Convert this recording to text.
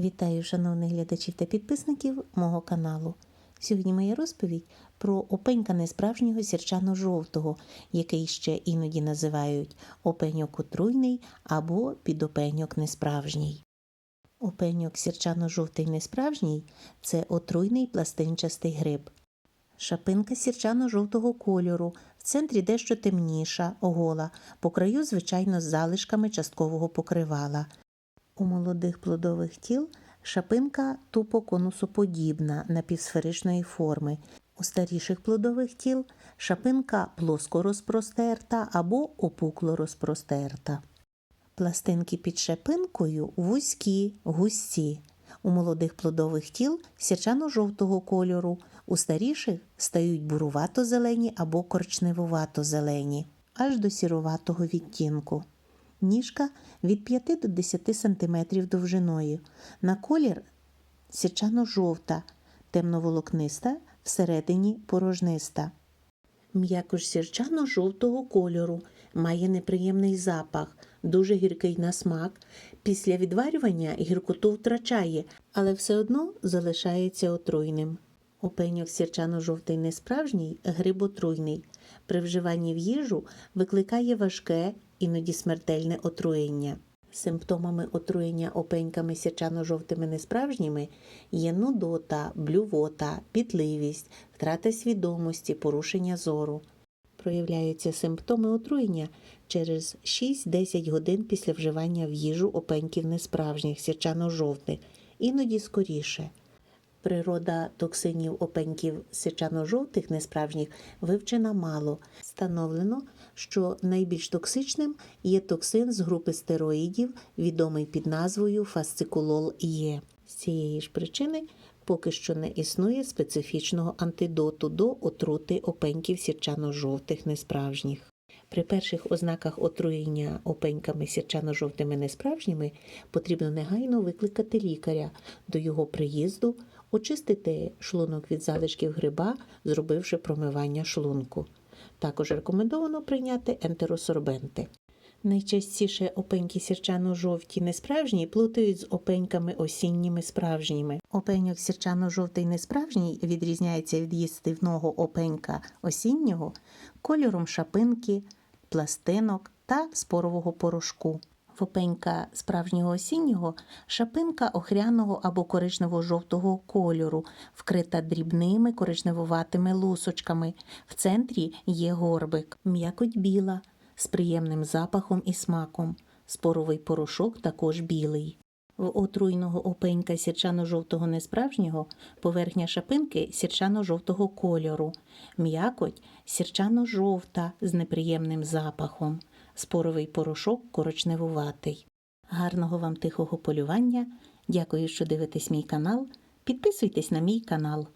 Вітаю шановних глядачів та підписників мого каналу. Сьогодні моя розповідь про опенька несправжнього сірчано-жовтого, який ще іноді називають опеньок отруйний або підопеньок несправжній. Опеньок сірчано-жовтий несправжній це отруйний пластинчастий гриб. Шапинка сірчано-жовтого кольору, в центрі дещо темніша, гола, по краю, звичайно, з залишками часткового покривала. У молодих плодових тіл шапинка тупо конусоподібна напівсферичної форми. У старіших плодових тіл шапинка плоско розпростерта або опукло розпростерта. Пластинки під шапинкою вузькі, густі. У молодих плодових тіл сірчано-жовтого кольору, у старіших стають бурувато-зелені або коричневувато-зелені, аж до сіруватого відтінку. Ніжка від 5 до 10 см довжиною. На колір сірчано-жовта, темноволокниста, всередині порожниста. М'якош сірчано-жовтого кольору, має неприємний запах, дуже гіркий на смак. Після відварювання гіркоту втрачає, але все одно залишається отруйним. Опеньок сірчано-жовтий несправжній гриботруйний. При вживанні в їжу викликає важке, іноді смертельне отруєння. Симптомами отруєння опеньками сірчано-жовтими несправжніми є нудота, блювота, пітливість, втрата свідомості, порушення зору. Проявляються симптоми отруєння через 6-10 годин після вживання в їжу опеньків несправжніх сірчано-жовтих, іноді скоріше. Природа токсинів опеньків сірчано-жовтих несправжніх вивчена мало. Встановлено, що найбільш токсичним є токсин з групи стероїдів, відомий під назвою фасцикулол Є. З цієї ж причини поки що не існує специфічного антидоту до отрути опеньків сірчано-жовтих несправжніх. При перших ознаках отруєння опеньками сірчано-жовтими несправжніми потрібно негайно викликати лікаря до його приїзду, очистити шлунок від залишків гриба, зробивши промивання шлунку. Також рекомендовано прийняти ентеросорбенти. Найчастіше опеньки сірчано-жовті несправжні плутають з опеньками осінніми справжніми. Опеньок сірчано-жовтий несправжній відрізняється від їстивного опенька осіннього кольором шапинки, пластинок та спорового порошку. В справжнього осіннього шапинка охряного або коричнево-жовтого кольору, вкрита дрібними коричневуватими лусочками. В центрі є горбик, м'якоть біла з приємним запахом і смаком. Споровий порошок також білий. В отруйного опенька сірчано-жовтого несправжнього поверхня шапинки сірчано-жовтого кольору, м'якоть сірчано-жовта з неприємним запахом, споровий порошок корочневуватий. Гарного вам тихого полювання. Дякую, що дивитесь мій канал. Підписуйтесь на мій канал.